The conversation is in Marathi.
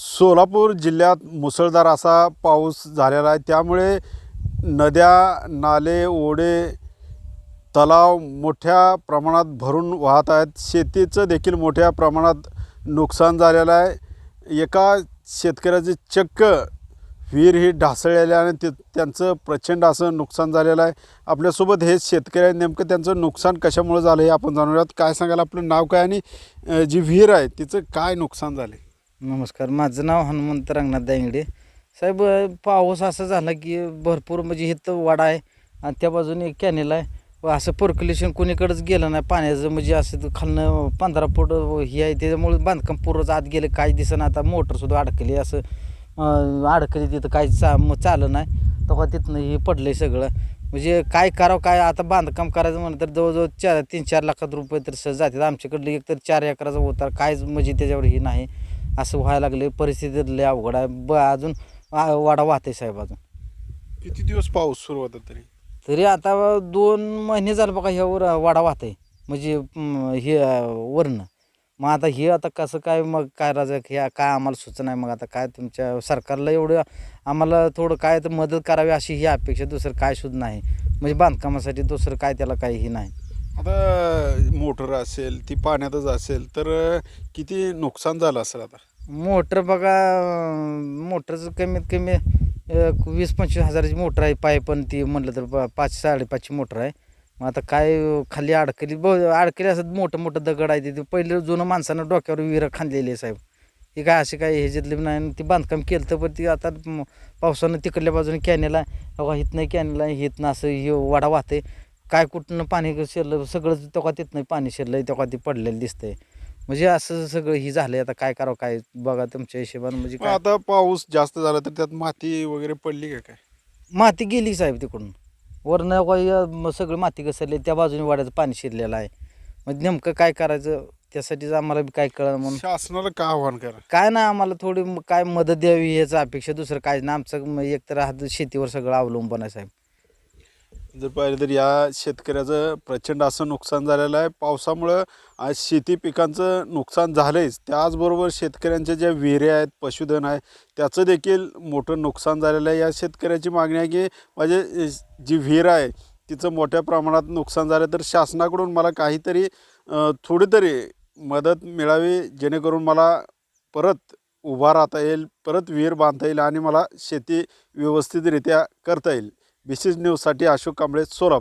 सोलापूर जिल्ह्यात मुसळधार असा पाऊस झालेला आहे. त्यामुळे नद्या नाले ओढे तलाव मोठ्या प्रमाणात भरून वाहत आहेत. शेतीचं देखील मोठ्या प्रमाणात नुकसान झालेलं आहे. एका शेतकऱ्याचे चक्क विहीर ही ढासळलेली आहे आणि ते त्यांचं प्रचंड असं नुकसान झालेलं आहे. आपल्यासोबत हे शेतकरी नेमकं त्यांचं नुकसान कशामुळे झालं हे आपण जाणूयात. काय सांगायला आपलं नाव काय आणि जी विहीर आहे तिचं काय नुकसान झालं नमस्कार माझं नाव हनुमंत रंगनाथ दांगडे साहेब पाऊस असा झाला की भरपूर म्हणजे इथं वाडा आहे आणि त्या बाजूने एक कॅनेल आहे. व असं पर्क्युलेशन कोणीकडेच गेलं नाही. पाण्याचं म्हणजे असं खालनं पंधरा फूट हे आहे. त्याच्यामुळे बांधकाम पूर्वच आत गेलं. काही दिसणं आता मोटरसुद्धा अडकली. असं अडकली तिथं काही चा मग चालं नाही. तेव्हा तिथनं हे पडलं सगळं. म्हणजे काय करावं काय आता बांधकाम करायचं म्हणलं तर जवळजवळ चार तीन चार लाखात रुपये तर सहज जातात. आमच्याकडलं एक तर चार एकराचा होता कायच म्हणजे त्याच्यावर हे नाही. असं व्हायला लागले परिस्थिती लय अवघड आहे. ब अजून आ- वाडा वाहते साहेब अजून. किती दिवस पाऊस सुरू होता तरी? तरी आता दोन महिने झालं बघा ह्यावर वाडा वाहते म्हणजे म, हे अ, वरनं. मग आता हे आता कसं काय मग काय राजा ह्या काय आम्हाला सुचना आहे मग आता काय तुमच्या सरकारला एवढं आम्हाला थोडं काय तर मदत करावी अशी ही अपेक्षा दुसरं काय सुद्धा नाही. म्हणजे बांधकामासाठी दुसरं काय त्याला काहीही नाही. आता मोटर असेल ती पाण्यातच असेल तर किती नुकसान झालं असेल आता? मोटर बघा मोटरचं कमीत कमी वीस पंचवीस हजाराची मोटर आहे पाय पण ती म्हटलं तर पाच साडेपाचशे मोटर आहे. मग आता काय खाली अडकली ब अडकली असत मोठं मोठं दगड आहे ते पहिले जुनं माणसानं डोक्यावर विहिरं खांदलेली आहे साहेब. ही काय अशी काय ह्याच्यातली नाही आणि ती बांधकाम केलं तर पण ती आता पावसानं तिकडल्या बाजूने कॅनेला आहे. बघा हिथनं कॅनेल आहे हिथनं असं हे वाडा वाहते काय कुठनं पाणी शिरलं सगळं तेव्हा तिथनं पाणी शिरलं आहे तेव्हा ती पडलेलं दिसतंय. म्हणजे असं सगळं ही झालंय आता काय करावं काय बघा तुमच्या हिशोबानं म्हणजे मग काय? आता पाऊस जास्त झाला तर त्यात माती वगैरे पडली का काय? माती गेली साहेब तिकडून. वरनं काही अं, सगळं माती घसरली त्या बाजूने वाड्याचं पाणी शिरलेलं आहे. मग नेमकं काय करायचं? त्यासाठीच आम्हाला बी काय कळलं म्हणून. शासनाला का आव्हान करा? काय नाही आम्हाला थोडी म- काय मदत द्यावी याचं अपेक्षा दुसरं काय नाही. आमचं म- एकतर हात शेतीवर सगळं अवलंबून आहे साहेब. जर पाहिलं तर या शेतकऱ्याचं प्रचंड असं नुकसान झालेलं आहे. पावसामुळं आज शेती पिकांचं नुकसान झालंच त्याचबरोबर शेतकऱ्यांच्या ज्या विहिऱ्या आहेत पशुधन आहे त्याचं देखील मोठं नुकसान झालेलं आहे. या शेतकऱ्याची मागणी आहे की माझे जी विहीर आहे तिचं मोठ्या प्रमाणात नुकसान झालं तर शासनाकडून मला काहीतरी थोडीतरी थोडी तरी मदत मिळावी जेणेकरून मला परत उभा राहता येईल परत विहीर बांधता येईल आणि मला शेती व्यवस्थितरित्या करता येईल. विशेष न्यूजसाठी अशोक कांबळे सोलापूर.